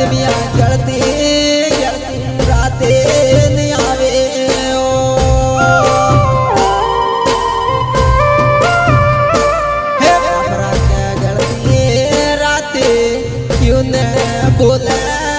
દુનિયા જળતી જળતી રાતે આવે જળતી રાતે ક્યુ ને બોલા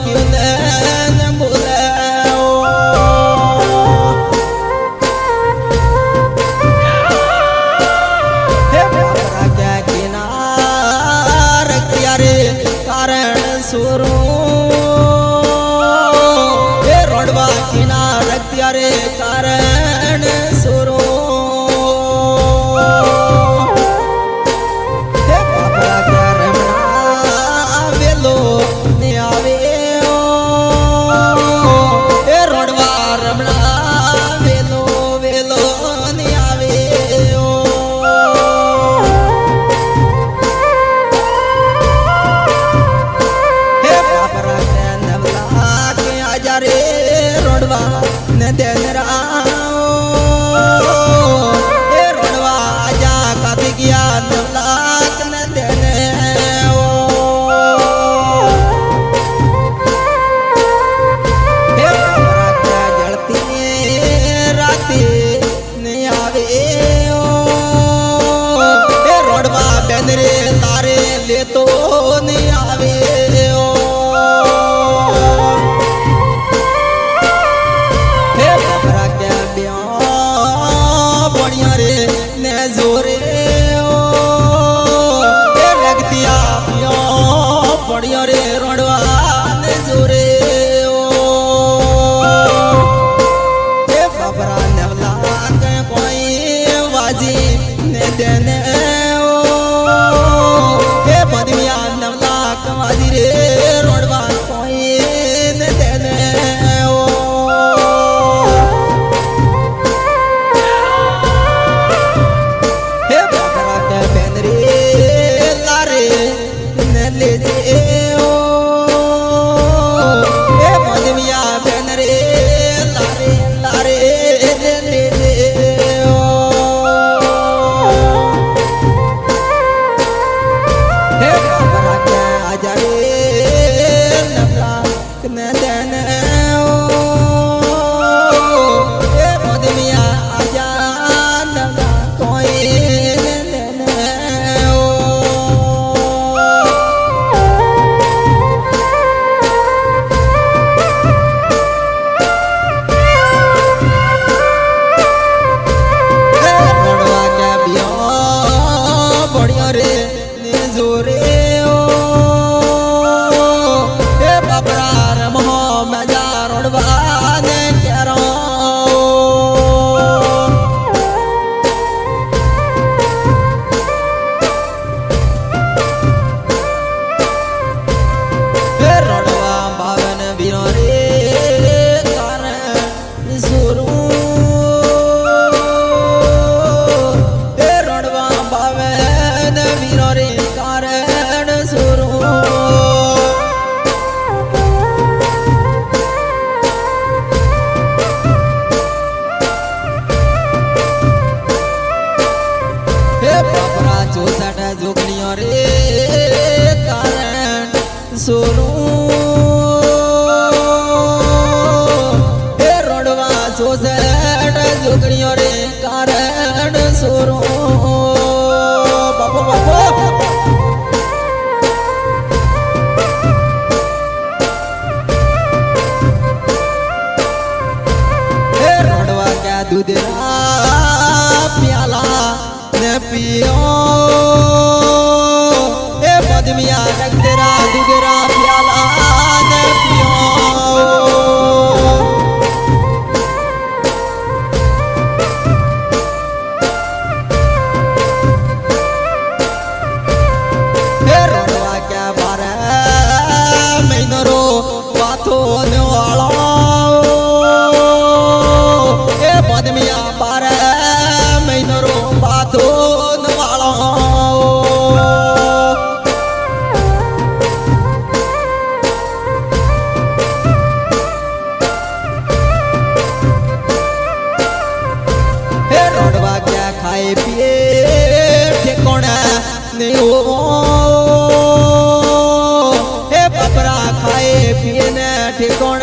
quiero na na na. દૂધના પ્યાલા ને પીઓ એ પદ્મિયા રંગરા દૂધરા પ્યાલા ને પીઓ હે રોવા કે મારે મહિનો રો વાતો ને ठिकाण